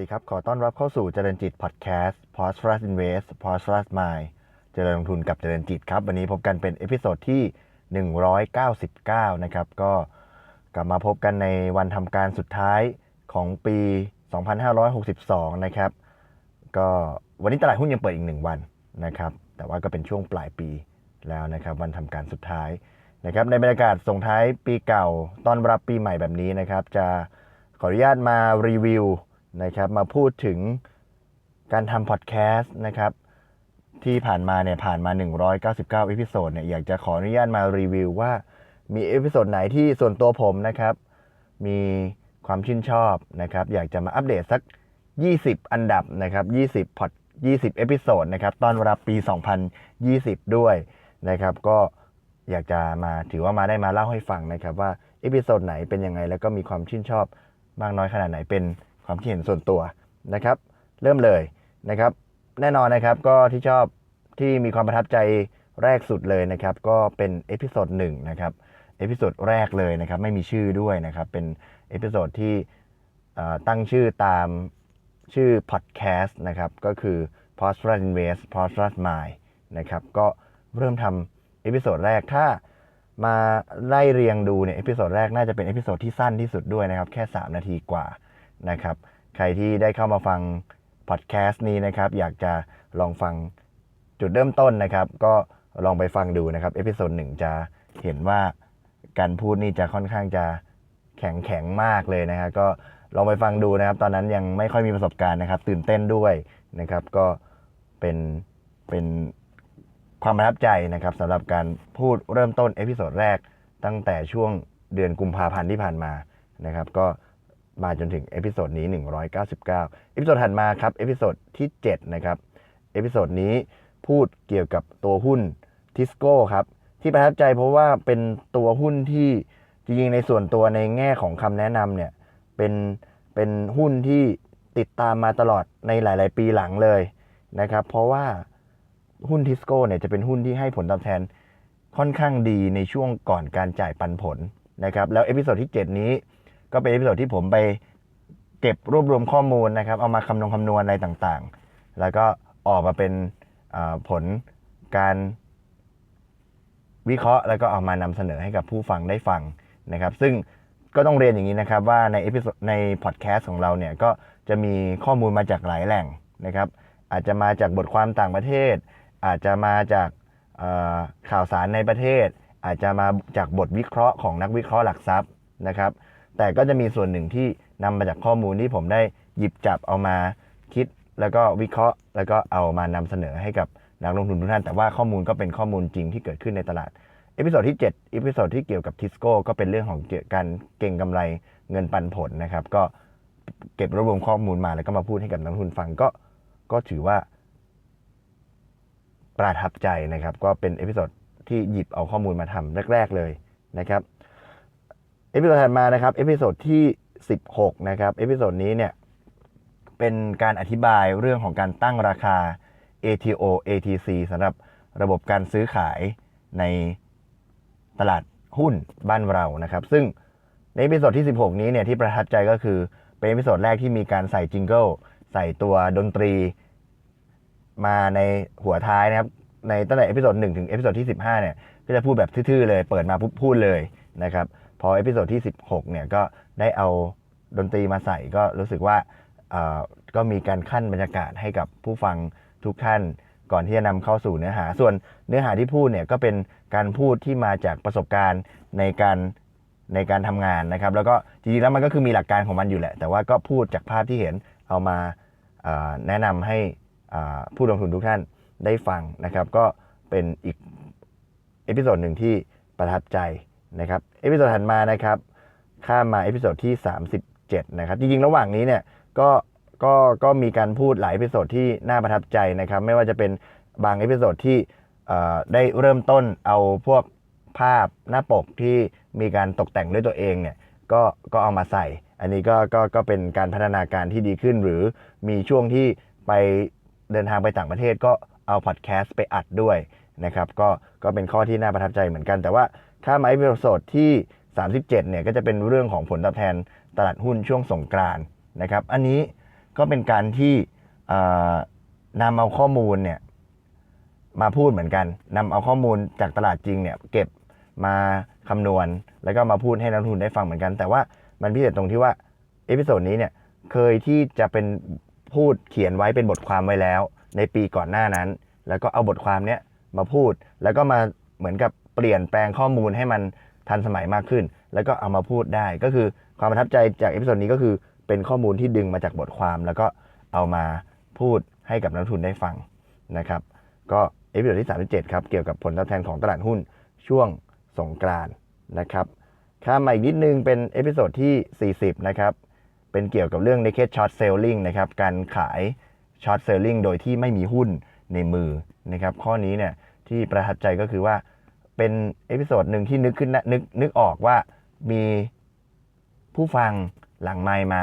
วัสดีครับ ขอต้อนรับเข้าสู่เจริญจิตพอดแคสต์ p o s t r u s Invest p o s t r u s Mind เจริญลงทุนกับเจริญจิตครับ วันนี้พบกันเป็นเอพิโซดที่ 199 นะครับ ก็กลับมาพบกันในวันทำการสุดท้ายของปี 2562 นะครับ ก็วันนี้ตลาดหุ้นยังเปิดอีก 1 วันนะครับ แต่ว่าก็เป็นช่วงปลายปีแล้วนะครับ วันทำการสุดท้ายนะครับ ในบรรยากาศส่งท้ายปีเก่าต้อนรับปีใหม่แบบนี้นะครับ จะขออนุญาตมารีวิว นะครับมาพูดถึงการทำพอดแคสต์นะครับที่ผ่านมาเนี่ยผ่านมา 199เอพิโซดเนี่ยอยากจะขออนุญาตมารีวิวว่ามีเอพิโซดไหนที่ส่วนตัวผมนะครับ มีความชื่นชอบนะครับ อยากจะมาอัปเดตสัก 20 อันดับนะครับ20พอด20เอพิโซดนะครับต้อนรับปี 2020 ด้วยนะครับ ก็อยากจะมาถือว่ามาได้มาเล่าให้ฟังนะครับ ว่าเอพิโซดไหนเป็นยังไงแล้วก็มีความชื่นชอบมากน้อยขนาดไหนเป็น ความคิดเห็นส่วนตัวนะครับ เริ่มเลยนะครับ แน่นอนนะครับก็ที่ชอบที่มีความประทับใจแรกสุดเลยนะครับ ก็เป็นเอพิโซดหนึ่งนะครับเอพิโซดแรกเลยนะครับ ไม่มีชื่อด้วยนะครับ เป็นเอพิโซดที่ตั้งชื่อตามชื่อพอดแคสต์นะครับ ก็คือ p o s t r u s Invest p o s t r u s Mind นะครับ ก็เริ่มทำเอพิโซดแรกถ้ามาไล่เรียงดูเนี่ยเอพิโซดแรกน่าจะเป็นเอพิโซดที่สั้นที่สุดด้วยนะครับ แค่ 3 นาทีกว่า นะครับ ใครที่ได้เข้ามาฟังพอดแคสต์นี้นะครับ อยากจะลองฟังจุดเริ่มต้นนะครับ ก็ลองไปฟังดูนะครับ เอพิโซดหนึ่งจะเห็นว่าการพูดนี่จะค่อนข้างจะแข็งแข็งมากเลยนะฮะก็ลองไปฟังดูนะครับ ตอนนั้นยังไม่ค่อยมีประสบการณ์นะครับ ตื่นเต้นด้วยนะครับ ก็เป็นเป็นความประทับใจนะครับสำหรับการพูดเริ่มต้นเอพิโซดแรกตั้งแต่ช่วงเดือนกุมภาพันธ์ที่ผ่านมานะครับ ก็ มาจนถึงเอพิโซดนี้ 199 เอพิโซดถัดมาครับ เอพิโซดที่ 7 นะครับ เอพิโซดนี้พูดเกี่ยวกับตัวหุ้นทิสโก้ครับ ที่ประทับใจเพราะว่าเป็นตัวหุ้นที่จริงๆในส่วนตัวในแง่ของคำแนะนำเนี่ยเป็นเป็นหุ้นที่ติดตามมาตลอดในหลาย ๆ ปีหลังเลยนะครับ เพราะว่าหุ้นทิสโก้เนี่ยจะเป็นหุ้นที่ให้ผลตอบแทนค่อนข้างดีในช่วงก่อนการจ่ายปันผลนะครับ แล้วเอพิโซดที่ 7 นี้ ก็เป็นเอพิโซดที่ผมไปเก็บรวบรวมข้อมูลนะครับ เอามาคำนวณคำนวณอะไรต่างๆ แล้วก็ออกมาเป็นผลการวิเคราะห์ แล้วก็เอามานำเสนอให้กับผู้ฟังได้ฟังนะครับ ซึ่งก็ต้องเรียนอย่างนี้นะครับว่าในเอพิโซดในพอดแคสต์ของเราเนี่ยก็จะมีข้อมูลมาจากหลายแหล่งนะครับ อาจจะมาจากบทความต่างประเทศ อาจจะมาจากข่าวสารในประเทศ อาจจะมาจากบทวิเคราะห์ของนักวิเคราะห์หลักทรัพย์นะครับ แต่ก็จะมีส่วนหนึ่งที่นำมาจากข้อมูลที่ผมได้หยิบจับเอามาคิด แล้วก็วิเคราะห์ แล้วก็เอามานำเสนอให้กับนักลงทุนทุกท่าน แต่ว่าข้อมูลก็เป็นข้อมูลจริงที่เกิดขึ้นในตลาดเอพิโซดที่7เอพิโซดที่เกี่ยวกับทิสโก้ก็เป็นเรื่องของเกี่ยวกับการเก่งกำไรเงินปันผลนะครับ ก็เก็บรวบรวมข้อมูลมาแล้วก็มาพูดให้กับนักลงทุนฟังก็ก็ถือว่า ประทับใจนะครับ ก็เป็นเอพิโซดที่หยิบเอาข้อมูลมาทำแรก ๆเลยนะครับ เอพิโซดถัดมานะครับ เอพิโซดที่ 16 นะครับ เอพิโซดนี้เนี่ยเป็นการอธิบายเรื่องของการตั้งราคา ATO ATC สำหรับระบบการซื้อขายในตลาดหุ้นบ้านเรานะครับ ซึ่งในเอพิโซดที่ 16 นี้เนี่ยที่ประทับใจก็คือ เป็นเอพิโซดแรกที่มีการใส่จิงเกิลใส่ตัวดนตรีมาในหัวท้ายนะครับ ในตั้งแต่เอพิโซด1ถึงเอพิโซดที่ 15 เนี่ย ก็จะพูดแบบทื่อๆเลย เปิดมาปุ๊บพูดเลยนะครับ พอเอพิโซดที่ 16 เนี่ยก็ได้เอาดนตรีมาใส่ก็รู้สึกว่าก็มีการขั้นบรรยากาศให้กับผู้ฟังทุกท่านก่อนที่จะนำเข้าสู่เนื้อหา ส่วนเนื้อหาที่พูดเนี่ยก็เป็นการพูดที่มาจากประสบการณ์ในการในการทำงานนะครับ แล้วก็จริงๆแล้วมันก็คือมีหลักการของมันอยู่แหละ แต่ว่าก็พูดจากภาพที่เห็นเอามาแนะนำให้ผู้ลงทุนทุกท่านได้ฟังนะครับ ก็เป็นอีกเอพิโซดหนึ่งที่ประทับใจ นะครับเอพิโซดถัดมานะครับข้ามมาเอพิโซดที่ 37 นะครับ จริงๆ ระหว่างนี้เนี่ยก็ก็ก็มีการพูดหลายเอพิโซดที่น่าประทับใจนะครับ ไม่ว่าจะเป็นบางเอพิโซดที่ได้เริ่มต้นเอาพวกภาพหน้าปกที่มีการตกแต่งด้วยตัวเองเนี่ยก็ก็เอามาใส่ อันนี้ก็ก็ก็เป็นการพัฒนาการที่ดีขึ้น หรือมีช่วงที่ไปเดินทางไปต่างประเทศก็เอาพอดแคสต์ไปอัดด้วยนะครับ ก็ก็เป็นข้อที่น่าประทับใจเหมือนกันแต่ว่า ถ้าไมาเอพิโซดที่ 37 เนี่ยก็จะเป็นเรื่องของผลตอบแทนตลาดหุ้นช่วงสงกรานนะครับ อันนี้ก็เป็นการที่นำเอาข้อมูลเนี่ยมาพูดเหมือนกันนำเอาข้อมูลจากตลาดจริงเนี่ยเก็บมาคำนวณ แล้วก็มาพูดให้นักลงทุนได้ฟังเหมือนกัน แต่ว่ามันพิเศษตรงที่ว่าเอพิโซดนี้เนี่ยเคยที่จะเป็นพูดเขียนไว้เป็นบทความไว้แล้ว ในปีก่อนหน้านั้น แล้วก็เอาบทความเนี้ยมาพูดแล้วก็มาเหมือนกับ ปลี่ยนแปลงข้อมูลให้มันทันสมัยมากขึ้น แล้วก็เอามาพูดได้ก็คือความประทับใจจากเอพิโซดนี้ก็คือเป็นข้อมูลที่ดึงมาจากบทความ แล้วก็เอามาพูดให้กับนักลงทุนได้ฟังนะครับก็เอพิโซดที่ 37 ครับ เกี่ยวกับผลตอบแทนของตลาดหุ้นช่วงสงกรานนะครับข้ามมาอีกนิดนึงเป็นเอพิโซดที่ 40 นะครับ เป็นเกี่ยวกับเรื่อง naked short selling นะครับ การขาย short selling โดยที่ไม่มีหุ้นในมือนะครับ ข้อนี้เนี่ยที่ประทับใจก็คือว่า เป็นเอพิโซดหนึ่งที่นึกขึ้นนึกนึกออกว่ามีผู้ฟังหลังไมมา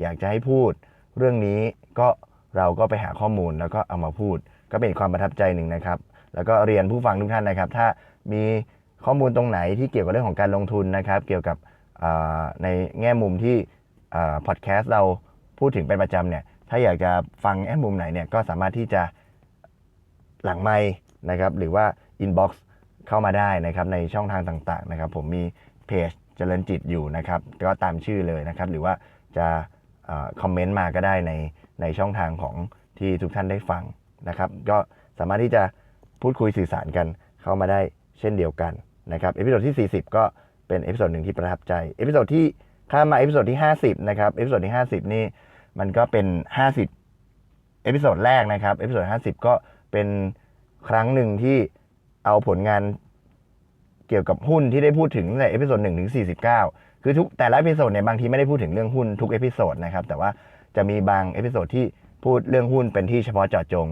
อยากจะให้พูด เรื่องนี้ก็เราก็ไปหาข้อมูลแล้วก็เอามาพูด ก็เป็นความประทับใจหนึ่งนะครับ แล้วก็เรียนผู้ฟังทุกท่านนะครับ ถ้ามีข้อมูลตรงไหนที่เกี่ยวกับเรื่องของการลงทุนนะครับ เกี่ยวกับในแง่มุมที่พอดแคสต์เราพูดถึงเป็นประจำเนี่ย ถ้าอยากจะฟังแง่มุมไหนเนี่ยก็สามารถที่จะหลังไมค์นะครับ หรือว่า inbox เข้ามาได้นะครับในช่องทางต่างๆนะครับ ผมมีเพจเจริญจิตอยู่นะครับ ก็ตามชื่อเลยนะครับ หรือว่าจะคอมเมนต์มาก็ได้ในในช่องทางของที่ทุกท่านได้ฟังนะครับ ก็สามารถที่จะพูดคุยสื่อสารกันเข้ามาได้เช่นเดียวกันนะครับเอพิโซดที่ 40 ก็เป็นเอพิโซดหนึ่งที่ประทับใจเอพิโซดที่ข้ามมาเอพิโซดที่ 50 นะครับเอพิโซดที่ 50 นี่มันก็เป็น 50 เอพิโซดแรกนะครับเอพิโซด50 ก็เป็นครั้งหนึ่งที่ เอาผลงานเกี่ยวกับหุ้นที่ได้พูดถึงในเอพิโซด1ถึง49คือทุกแต่ละเอพิโซดเนี่ยบางทีไม่ได้พูดถึงเรื่องหุ้นทุกเอพิโซดนะครับ แต่ว่าจะมีบางเอพิโซดที่พูดเรื่องหุ้นเป็นที่เฉพาะเจาะจง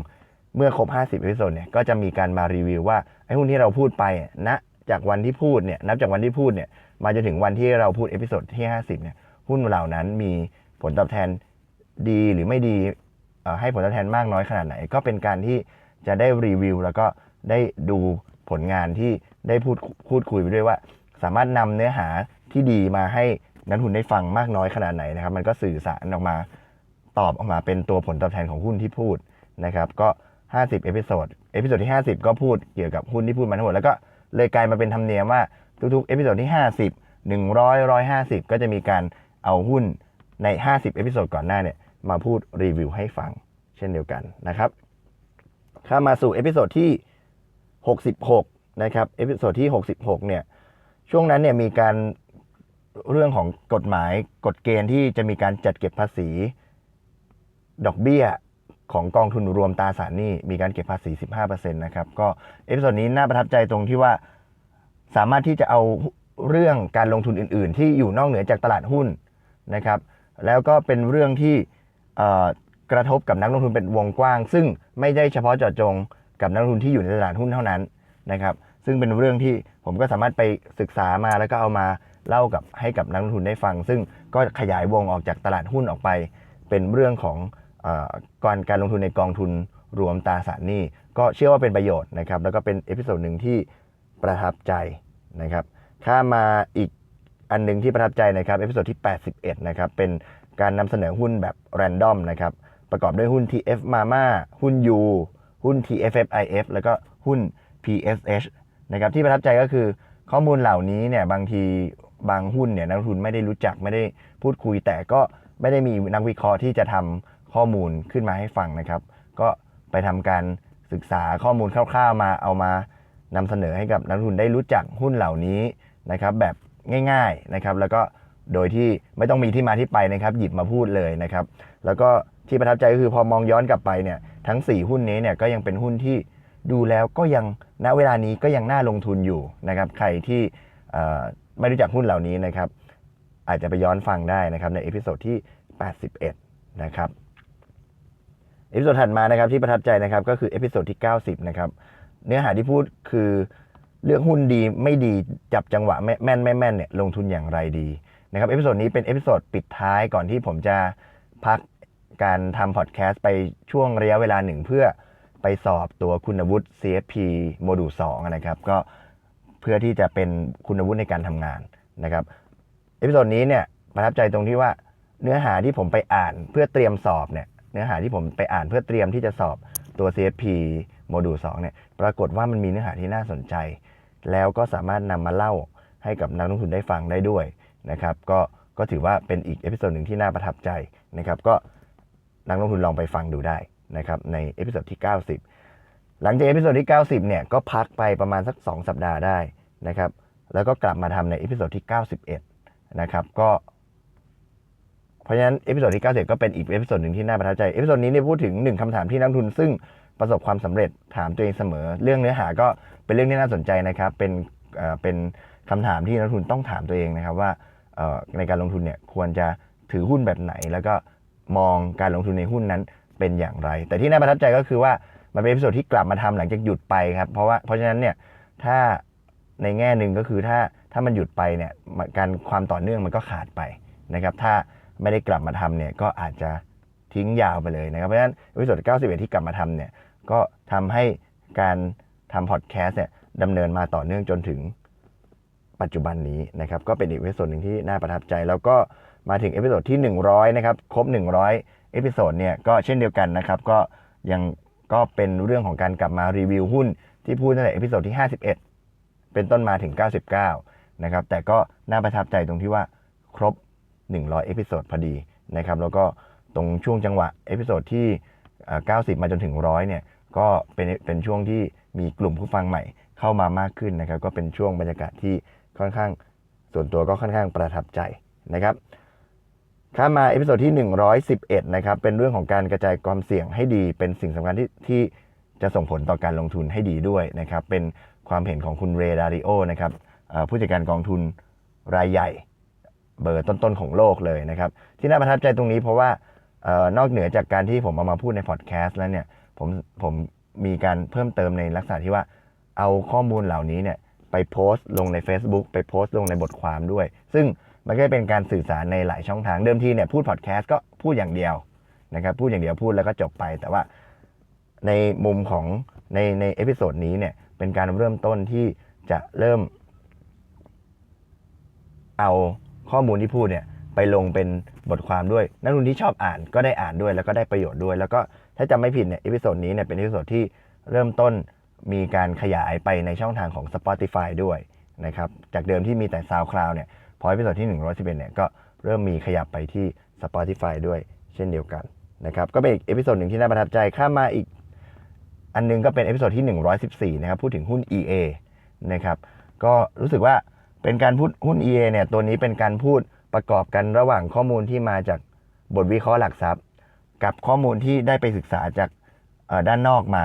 เมื่อครบ 50เอพิโซดเนี่ยก็จะมีการมารีวิวว่าไอ้หุ้นที่เราพูดไปณจากวันที่พูดเนี่ยนับจากวันที่พูดเนี่ยมาจนถึงวันที่เราพูดเอพิโซดที่ 50เนี่ยหุ้นเหล่านั้นมีผลตอบแทนดีหรือไม่ดีให้ผลตอบแทนมากน้อยขนาดไหน ก็เป็นการที่จะได้รีวิวแล้วก็ ได้ดูผลงานที่ได้พูดพูดคุยไปด้วยว่า สามารถนำเนื้อหาที่ดีมาให้นักลงทุนได้ฟังมากน้อยขนาดไหนนะครับ มันก็สื่อสารออกมาตอบออกมาเป็นตัวผลตอบแทนของหุ้นที่พูดนะครับ ก็ 50 เอพิโซดเอพิโซดที่ 50 ก็พูดเกี่ยวกับหุ้นที่พูดมาทั้งหมดแล้วก็เลยกลายมาเป็นธรรมเนียมว่าทุกๆเอพิโซดที่ 50 100 150 ก็จะมีการเอาหุ้นใน 50 เอพิโซดก่อนหน้าเนี่ยมาพูดรีวิวให้ฟังเช่นเดียวกันนะครับข้ามมาสู่เอพิโซดที่ 66 นะครับ เอพิโซดที่ 66 เนี่ย ช่วงนั้นเนี่ยมีการเรื่องของกฎหมายกฎเกณฑ์ที่จะมีการจัดเก็บภาษี ดอกเบี้ยของกองทุนรวมตราสารหนี้มีการเก็บภาษี 15%นะครับ ก็เอพิโซดนี้น่าประทับใจตรงที่ว่าสามารถที่จะเอาเรื่องการลงทุนอื่น ๆ ที่อยู่นอกเหนือจากตลาดหุ้นนะครับ แล้วก็เป็นเรื่องที่กระทบกับนักลงทุนเป็นวงกว้าง ซึ่งไม่ได้เฉพาะเจาะจง กับนักลงทุนที่อยู่ในตลาดหุ้นเท่านั้นนะครับซึ่งเป็นเรื่องที่ผมก็สามารถไปศึกษามาแล้วก็เอามาเล่ากับให้กับนักลงทุนได้ฟัง ซึ่งก็ขยายวงออกจากตลาดหุ้นออกไป เป็นเรื่องของเออการการลงทุนในกองทุนรวมตราสารหนี้ก็เชื่อว่าเป็นประโยชน์นะครับแล้วก็เป็นเอพิโซดหนึ่งที่ประทับใจนะครับข้ามาอีกอันหนึงที่ประทับใจนะครับเอพิโซดที่ 81 นะครับเป็นการนำเสนอหุ้นแบบแรนดอมนะครับประกอบด้วยหุ้น TF Mama หุ้น U หุ้น TFFIF แล้วก็หุ้น PSH นะครับที่ประทับใจก็คือข้อมูลเหล่านี้เนี่ยบางทีบางหุ้นเนี่ยนักลงทุนไม่ได้รู้จักไม่ได้พูดคุย แต่ก็ไม่ได้มีนักวิเคราะห์ที่จะทำข้อมูลขึ้นมาให้ฟังนะครับ ก็ไปทำการศึกษาข้อมูลคร่าวๆมาเอามานำเสนอให้กับนักลงทุนได้รู้จักหุ้นเหล่านี้นะครับแบบง่ายๆนะครับแล้วก็โดยที่ไม่ต้องมีที่มาที่ไปนะครับหยิบมาพูดเลยนะครับ แล้วก็ที่ประทับใจก็คือพอมองย้อนกลับไปเนี่ย ทั้ง 4 หุ้นนี้เนี่ยก็ยังเป็นหุ้นที่ดูแล้วก็ยังณเวลานี้ก็ยังน่าลงทุนอยู่นะครับ ใครที่ไม่รู้จักหุ้นเหล่านี้นะครับ อาจจะไปย้อนฟังได้นะครับในเอพิโซดที่ 81 นะครับเอพิโซดถัดมานะครับที่ประทับใจนะครับก็คือเอพิโซดที่ 90 นะครับ เนื้อหาที่พูดคือเรื่องหุ้นดีไม่ดีจับจังหวะแม่นไม่แม่นเนี่ยลงทุนอย่างไรดีนะครับเอพิโซดนี้เป็นเอพิโซดปิดท้ายก่อนที่ผมจะพัก การทำพอดแคสต์ไปช่วงระยะเวลาหนึ่งเพื่อไปสอบตัวคุณวุฒิ CFP โมดูล2นะครับ ก็เพื่อที่จะเป็นคุณวุฒิในการทำงานนะครับเอพิโซดนี้เนี่ยประทับใจตรงที่ว่าเนื้อหาที่ผมไปอ่านเพื่อเตรียมสอบเนี่ยเนื้อหาที่ผมไปอ่านเพื่อเตรียมที่จะสอบตัว CFP โมดูล2เนี่ยปรากฏว่ามันมีเนื้อหาที่น่าสนใจ แล้วก็สามารถนำมาเล่าให้กับนักลงทุนได้ฟังได้ด้วยนะครับ ก็ก็ถือว่าเป็นอีกเอพิโซดหนึ่งที่น่าประทับใจนะครับ ก็ นักลงทุนลองไปฟังดูได้นะครับในเอพิโซดที่ 90 หลังจากเอพิโซดที่ 90 เนี่ยก็พักไปประมาณสัก 2 สัปดาห์ได้นะครับแล้วก็กลับมาทำในเอพิโซดที่ 91 นะครับก็เพราะฉะนั้นเอพิโซดที่90ก็เป็นอีกเอพิโซดหนึ่งที่น่าประทับใจเอพิโซดนี้เนี่ยพูดถึงหนึ่งคำถามที่นักทุน ซึ่งประสบความสำเร็จถามตัวเองเสมอ เรื่องเนื้อหาก็เป็นเรื่องที่น่าสนใจนะครับ เป็นเป็นคำถามที่นักทุนต้องถามตัวเองนะครับว่าในการลงทุนเนี่ยควรจะถือหุ้นแบบไหนแล้วก็ มองการลงทุนในหุ้นนั้นเป็นอย่างไร แต่ที่น่าประทับใจก็คือว่ามันเป็นเอพิโซดที่กลับมาทำหลังจากหยุดไปครับ เพราะว่าเพราะฉะนั้นเนี่ยถ้าในแง่หนึ่งก็คือถ้าถ้ามันหยุดไปเนี่ยการความต่อเนื่องมันก็ขาดไปนะครับถ้าไม่ได้กลับมาทำเนี่ยก็อาจจะทิ้งยาวไปเลยนะครับเพราะฉะนั้นเอพิโซด91 ที่กลับมาทำเนี่ยก็ทำให้การทำพอดแคสต์เนี่ยดำเนินมาต่อเนื่องจนถึง ปัจจุบันนี้นะครับก็เป็นอีกเอพิโซดหนึ่งที่น่าประทับใจ แล้วก็มาถึงเอพิโซดที่ 100 นะครับ ครบ 100 เอพิโซดเนี่ยก็เช่นเดียวกันนะครับ ก็ยังก็เป็นเรื่องของการกลับมารีวิวหุ้นที่พูดตั้งแต่เอพิโซดที่ 51 เป็นต้นมาถึง 99 นะครับ แต่ก็น่าประทับใจตรงที่ว่าครบ 100 เอพิโซดพอดีนะครับ แล้วก็ตรงช่วงจังหวะเอพิโซดที่เอ่อ90 มาจนถึง 100 เนี่ย ก็เป็นเป็นช่วงที่มีกลุ่มผู้ฟังใหม่เข้ามามากขึ้นนะครับ ก็เป็นช่วงบรรยากาศที่ ค่อนข้างส่วนตัวก็ค่อนข้างประทับใจนะครับข้ามาเอพิโซดที่ 111 นะครับ เป็นเรื่องของการกระจายความเสี่ยงให้ดี เป็นสิ่งสำคัญที่ที่จะส่งผลต่อการลงทุนให้ดีด้วยนะครับ เป็นความเห็นของคุณเรดาริโอนะครับผู้จัดการกองทุนรายใหญ่ เบอร์ต้นๆของโลกเลยนะครับ ที่น่าประทับใจตรงนี้เพราะว่าออนอกเหนือจากการที่ผมเอามาพูดในพอดแคสต์แล้วเนี่ยผมผมมีการเพิ่มเติมในลักษณะที่ว่าเอาข้อมูลเหล่านี้เนี่ย ไปโพสต์ลงใน Facebook ไปโพสต์ลงในบทความด้วย ซึ่งมันก็เป็นการสื่อสารในหลายช่องทางเดิมทีเนี่ยพูดพอดแคสต์ก็พูดอย่างเดียวนะครับพูดอย่างเดียวพูดแล้วก็จบไป แต่ว่าในมุมของในในเอพิโซดนี้เนี่ยเป็นการเริ่มต้นที่จะเริ่ม เอาข้อมูลที่พูดเนี่ยไปลงเป็นบทความด้วย นักลงทุนที่ชอบอ่านก็ได้อ่านด้วย แล้วก็ได้ประโยชน์ด้วย แล้วก็ถ้าจำไม่ผิดเนี่ยเอพิโซดนี้เนี่ยเป็นเอพิโซดที่เริ่มต้น มีการขยายไปในช่องทางของ Spotify ด้วยนะครับ จากเดิมที่มีแต่ SoundCloud เนี่ยพอเอพิโซดที่ 111 เนี่ยก็เริ่มมีขยับไปที่ Spotify ด้วยเช่นเดียวกันนะครับ ก็เป็นอีกเอพิโซดหนึ่งที่น่าประทับใจ ข้ามมาอีกอันหนึงก็เป็นเอพิโซดที่ 114 นะครับ พูดถึงหุ้น EA นะครับ ก็รู้สึกว่าเป็นการพูดหุ้น EA เนี่ย ตัวนี้เป็นการพูดประกอบกันระหว่างข้อมูลที่มาจากบทวิเคราะห์หลักทรัพย์ กับข้อมูลที่ได้ไปศึกษาจากด้านนอกมา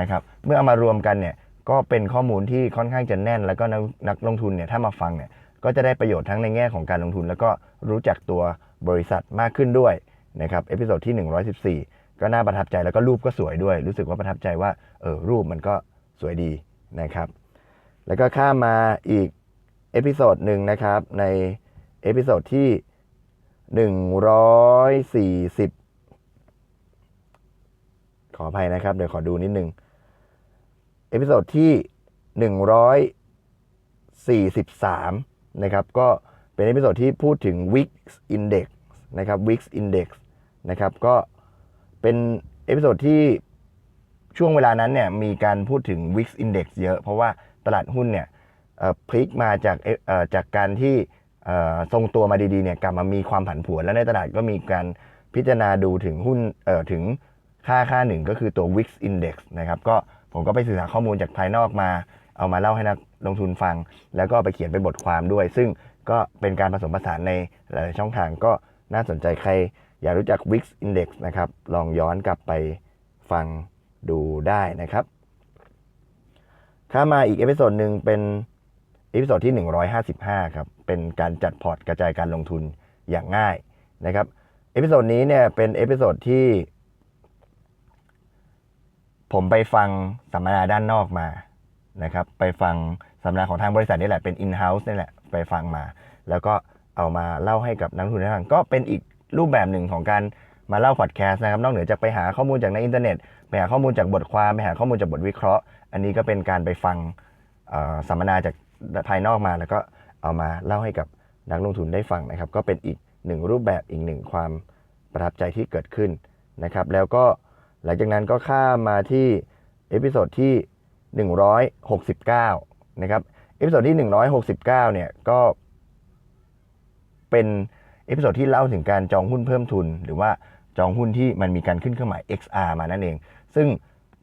นะครับ เมื่อเอามารวมกันเนี่ยก็เป็นข้อมูลที่ค่อนข้างจะแน่น แล้วก็นักนักลงทุนเนี่ยถ้ามาฟังเนี่ยก็จะได้ประโยชน์ทั้งในแง่ของการลงทุน แล้วก็รู้จักตัวบริษัทมากขึ้นด้วยนะครับเอพิโซดที่ 114 ก็น่าประทับใจแล้วก็รูปก็สวยด้วย รู้สึกว่าประทับใจว่าเออรูปมันก็สวยดีนะครับ แล้วก็ข้ามมาอีกเอพิโซดหนึ่งนะครับในเอพิโซดที่ 140 ขออภัยนะครับ เดี๋ยวขอดูนิดนึง เอพิโซดที่ 143 นะครับ ก็เป็นเอพิโซดที่พูดถึง Wix Index นะครับ Wix Index นะครับ ก็เป็นเอพิโซดที่ช่วงเวลานั้นเนี่ยมีการพูดถึง Wix Index เยอะ เพราะว่าตลาดหุ้นเนี่ยพลิกมาจากจากการที่ทรงตัวมาดีๆเนี่ยกลับมามีความผันผวนและในตลาดก็มีการพิจารณาดูถึงหุ้นถึงค่าค่าหนึ่งก็คือตัว Wix Index นะครับ ก็ ผมก็ไปศึกษาข้อมูลจากภายนอกมา เอามาเล่าให้นักลงทุนฟัง แล้วก็ไปเขียนเป็นบทความด้วย ซึ่งก็เป็นการผสมผสานในหลายช่องทางก็น่าสนใจใครอยากรู้จัก Wix Index นะครับ ลองย้อนกลับไปฟังดูได้นะครับข้ามมาอีกเอพิโซดหนึ่งเป็นเอพิโซดที่ 155 ครับ เป็นการจัดพอร์ตกระจายการลงทุนอย่างง่ายนะครับ เอพิโซดนี้เนี่ยเป็นเอพิโซดที่ ผมไปฟังสัมมนาด้านนอกมานะครับ ไปฟังสัมมนาของทางบริษัทนี่แหละเป็น in-house นี่แหละไปฟังมา แล้วก็เอามาเล่าให้กับนักลงทุนได้ฟังก็เป็นอีกรูปแบบหนึ่งของการมาเล่าพอดแคสต์นะครับ นอกเหนือจากไปหาข้อมูลจากในอินเทอร์เน็ตไปหาข้อมูลจากบทความไปหาข้อมูลจากบทวิเคราะห์ อันนี้ก็เป็นการไปฟังสัมมนาจากภายนอกมา แล้วก็เอามาเล่าให้กับนักลงทุนได้ฟังนะครับ ก็เป็นอีกหนึ่งรูปแบบอีกหนึ่งความประทับใจที่เกิดขึ้นนะครับ แล้วก็ หลังจากนั้นก็ข้ามมาที่เอพิโซดที่ 169 นะครับ เอพิโซดที่ 169 เนี่ยก็เป็นเอพิโซดที่เล่าถึงการจองหุ้นเพิ่มทุน หรือว่าจองหุ้นที่มันมีการขึ้นเครื่องหมาย XR มานั่นเอง ซึ่ง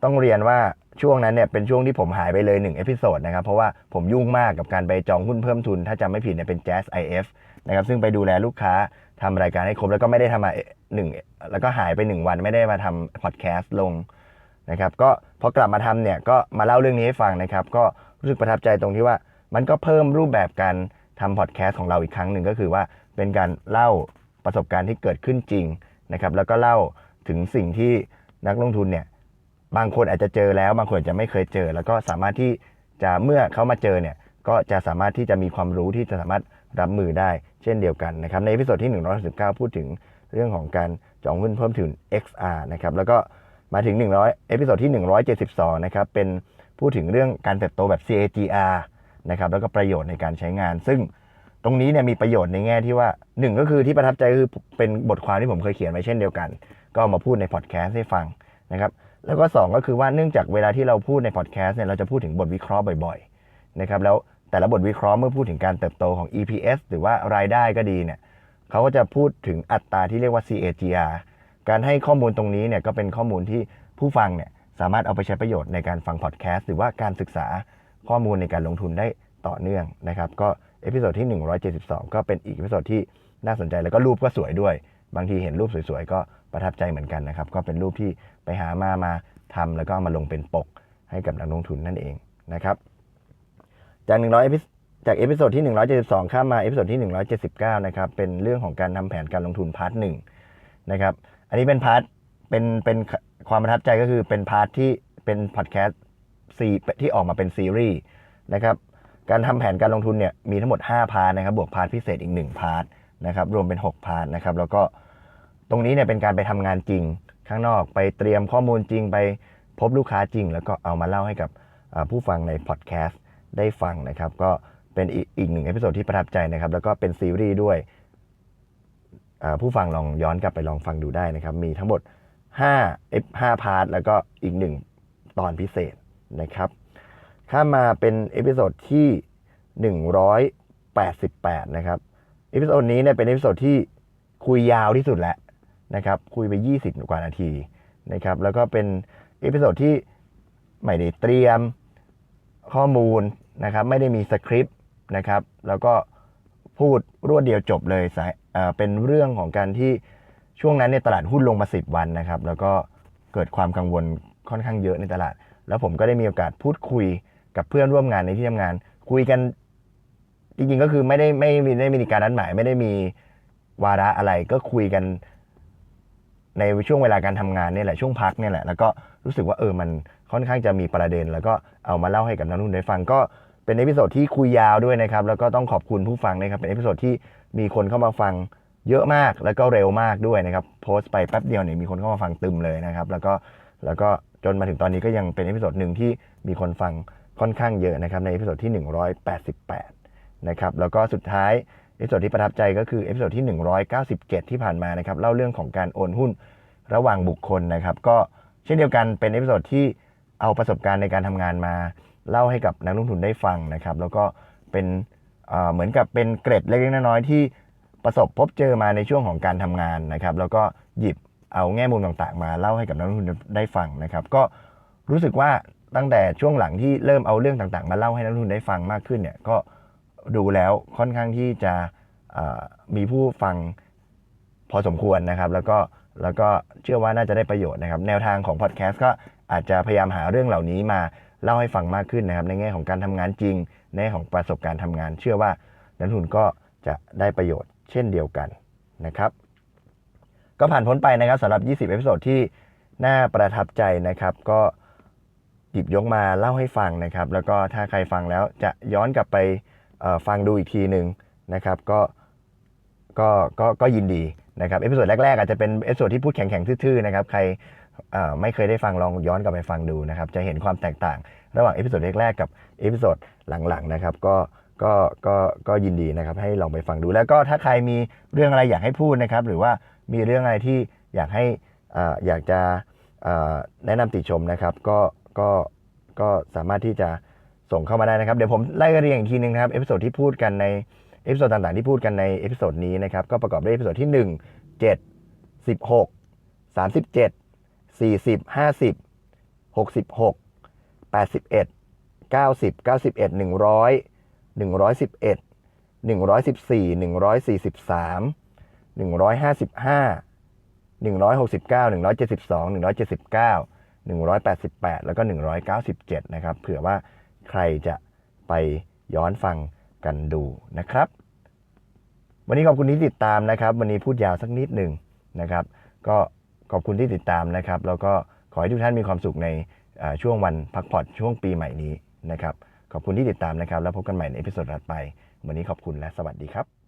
ต้องเรียนว่าช่วงนั้นเนี่ยเป็นช่วงที่ผมหายไปเลย1เอพิโซดนะครับ เพราะว่าผมยุ่งมากกับการไปจองหุ้นเพิ่มทุน ถ้าจำไม่ผิดเนี่ยเป็น Jazz IF นะครับซึ่งไปดูแลลูกค้าทำรายการให้ครบแล้วก็ไม่ได้ทำมาหนึ่งแล้วก็หายไป 1 วันไม่ได้มาทำพอดแคสต์ลงนะครับก็พอกลับมาทำเนี่ยก็มาเล่าเรื่องนี้ให้ฟังนะครับ ก็รู้สึกประทับใจตรงที่ว่ามันก็เพิ่มรูปแบบการทำพอดแคสต์ของเราอีกครั้งหนึ่งก็คือว่าเป็นการเล่าประสบการณ์ที่เกิดขึ้นจริงนะครับ แล้วก็เล่าถึงสิ่งที่นักลงทุนเนี่ยบางคนอาจจะเจอแล้วบางคนอาจจะไม่เคยเจอ แล้วก็สามารถที่จะเมื่อเขามาเจอเนี่ยก็จะสามารถที่จะมีความรู้ที่จะสามารถรับมือได้ เช่นเดียวกันนะครับ ในพิโซดที่119พูดถึงเรื่องของการจองหุ้นเพิ่มทุน XR นะครับ แล้วก็มาถึง 100 เอพิโซดที่ 172 นะครับ เป็นพูดถึงเรื่องการเติบโตแบบ CAGR นะครับ แล้วก็ประโยชน์ในการใช้งาน ซึ่งตรงนี้เนี่ยมีประโยชน์ในแง่ที่ว่าหนึ่งก็คือที่ประทับใจคือเป็นบทความที่ผมเคยเขียนไว้เช่นเดียวกัน ก็มาพูดในพอดแคสต์ให้ฟังนะครับ แล้วก็ 2 ก็คือว่าเนื่องจากเวลาที่เราพูดในพอดแคสต์เนี่ย เราจะพูดถึงบทวิเคราะห์บ่อยๆ นะครับ แล้ว แต่ละบทวิเคราะห์เมื่อพูดถึงการเติบโตของ EPS หรือว่ารายได้ก็ดีเนี่ยเขาก็จะพูดถึงอัตราที่เรียกว่า CAGR การให้ข้อมูลตรงนี้เนี่ยก็เป็นข้อมูลที่ผู้ฟังเนี่ยสามารถเอาไปใช้ประโยชน์ในการฟังพอดแคสต์หรือว่าการศึกษาข้อมูลในการลงทุนได้ต่อเนื่องนะครับ ก็เอพิโซดที่ 172 ก็เป็นอีกเอพิโซดที่น่าสนใจแล้วก็รูปก็สวยด้วย บางทีเห็นรูปสวยๆ ก็ประทับใจเหมือนกันนะครับ ก็เป็นรูปที่ไปหามามาทำแล้วก็มาลงเป็นปกให้กับนักลงทุนนั่นเองนะครับ จาก 100เอพิจากเอพิโซดที่ 172 ข้ามมาเอพิโซดที่ 179 นะครับ เป็นเรื่องของการทำแผนการลงทุนพาร์ทหนึ่งนะครับ อันนี้เป็นพาร์ท เป็น เป็นความประทับใจก็คือเป็นพาร์ทที่เป็นพอดแคสต์ซีที่ออกมาเป็นซีรีส์นะครับ การทำแผนการลงทุนเนี่ยมีทั้งหมด 5 พาร์ทนะครับ บวกพาร์ทพิเศษอีก 1 พาร์ทนะครับ รวมเป็น 6 พาร์ทนะครับ แล้วก็ตรงนี้เนี่ยเป็นการไปทำงานจริงข้างนอก ไปเตรียมข้อมูลจริง ไปพบลูกค้าจริง แล้วก็เอามาเล่าให้กับผู้ฟังในพอดแคสต์ ได้ฟังนะครับ ก็เป็นอีกอีกหนึ่งเอพิโซดที่ประทับใจนะครับ แล้วก็เป็นซีรีส์ด้วย ผู้ฟังลองย้อนกลับไปลองฟังดูได้นะครับ มีทั้งหมด5เอฟ5พาร์ทแล้วก็อีก1ตอนพิเศษนะครับข้ามมาเป็นเอพิโซดที่ 188 นะครับเอพิโซดนี้เนี่ยเป็นเอพิโซดที่คุยยาวที่สุดแล้วนะครับ คุยไป 20 กว่านาทีนะครับ แล้วก็เป็นเอพิโซดที่ไม่ได้เตรียม ข้อมูลนะครับไม่ได้มีสคริปต์นะครับแล้วก็พูดรวดเดียวจบเลยเป็นเรื่องของการที่ช่วงนั้นเนี่ยตลาดหุ้นลงมา 10 วันนะครับ แล้วก็เกิดความกังวลค่อนข้างเยอะในตลาด แล้วผมก็ได้มีโอกาสพูดคุยกับเพื่อนร่วมงานในที่ทำงาน คุยกันจริงๆก็คือไม่ได้ไม่มีไม่มีการนัดหมายไม่ได้มีวาระอะไรก็คุยกันในช่วงเวลาการทำงานนี่แหละช่วงพักนี่แหละแล้วก็รู้สึกว่าเออมัน ค่อนข้างจะมีประเด็น แล้วก็เอามาเล่าให้กับนักลงทุนได้ฟังก็เป็นเอพิโซดที่คุยยาวด้วยนะครับแล้วก็ต้องขอบคุณผู้ฟังนะครับเป็นเอพิโซดที่มีคนเข้ามาฟังเยอะมากแล้วก็เร็วมากด้วยนะครับโพสต์ไปแป๊บเดียวเนี่ยมีคนเข้ามาฟังตึมเลยนะครับแล้วก็แล้วก็จนมาถึงตอนนี้ก็ยังเป็นเอพิโซดหนึ่งที่มีคนฟังค่อนข้างเยอะนะครับในเอพิโซดที่ 188นะครับแล้วก็สุดท้ายเอพิโซดที่ประทับใจก็คือเอพิโซดที่ 197 ที่ผ่านมานะครับเล่าเรื่องของการโอนหุ้นระหว่างบุคคลนะครับก็เช่นเดียวกันเป็นเอพิโซดที่ เอาประสบการณ์ในการทำงานมา เล่าให้กับนักลงทุนได้ฟังนะครับ แล้วก็เป็นเหมือนกับเป็นเกร็ดเล็กๆน้อยๆที่ประสบพบเจอมาในช่วงของการทำงานนะครับ แล้วก็หยิบเอาแง่มุมต่างๆ มาเล่าให้กับนักลงทุนได้ฟังนะครับ ก็รู้สึกว่าตั้งแต่ช่วงหลังที่เริ่มเอาเรื่องต่างๆ มาเล่าให้นักลงทุนได้ฟังมากขึ้นเนี่ยก็ดูแล้วค่อนข้างที่จะมีผู้ฟังพอสมควรนะครับ แล้วก็แล้วก็เชื่อว่าน่าจะได้ประโยชน์นะครับ แนวทางของพอดแคสต์ก็ อาจจะพยายามหาเรื่องเหล่านี้มาเล่าให้ฟังมากขึ้นนะครับ ในแง่ของการทำงานจริง ในแง่ของประสบการณ์ทำงาน เชื่อว่านักทุนก็จะได้ประโยชน์เช่นเดียวกันนะครับ ก็ผ่านพ้นไปนะครับสำหรับ 20 เอพิโซดที่น่าประทับใจนะครับ ก็หยิบยกมาเล่าให้ฟังนะครับ แล้วก็ถ้าใครฟังแล้วจะย้อนกลับไปฟังดูอีกทีหนึ่งนะครับ ก็ก็ก็ก็ยินดีนะครับเอพิโซดแรกๆอาจจะเป็นเอพิโซดที่พูดแข็งๆทื่อๆนะครับใคร ไม่เคยได้ฟังลองย้อนกลับไปฟังดูนะครับ จะเห็นความแตกต่าง ระหว่างเอพิโซดแรกๆกับเอพิโซดหลังๆนะครับ ก็ก็ก็ก็ยินดีนะครับ ให้ลองไปฟังดูแล้วก็ถ้าใครมีเรื่องอะไรอยากให้พูดนะครับ หรือว่ามีเรื่องอะไรที่อยากให้ออยากจะแนะนำติชมนะครับ ก็ก็ก็สามารถที่จะส่งเข้ามาได้นะครับ เดี๋ยวผมไล่เรียงอีกทีนึงนะครับเอพิโซดที่พูดกันในเอพิโซดต่างๆที่พูดกันในเอพิโซดนี้นะครับ ก็ประกอบด้วยเอพิโซดที่ 1 7 16 37 40 50 66 81 90 91 100 111 114 143 155 169 172 179 188 แล้วก็ 197 นะครับ เผื่อว่าใครจะไปย้อนฟังกันดูนะครับ วันนี้ขอบคุณที่ติดตามนะครับ วันนี้พูดยาวสักนิดหนึ่งนะครับ ก็ ขอบคุณที่ติดตามนะครับ แล้วก็ขอให้ทุกท่านมีความสุขในช่วงวันพักผ่อนช่วงปีใหม่นี้นะครับ ขอบคุณที่ติดตามนะครับ แล้วพบกันใหม่ในเอพิโซดถัดไป วันนี้ขอบคุณและสวัสดีครับ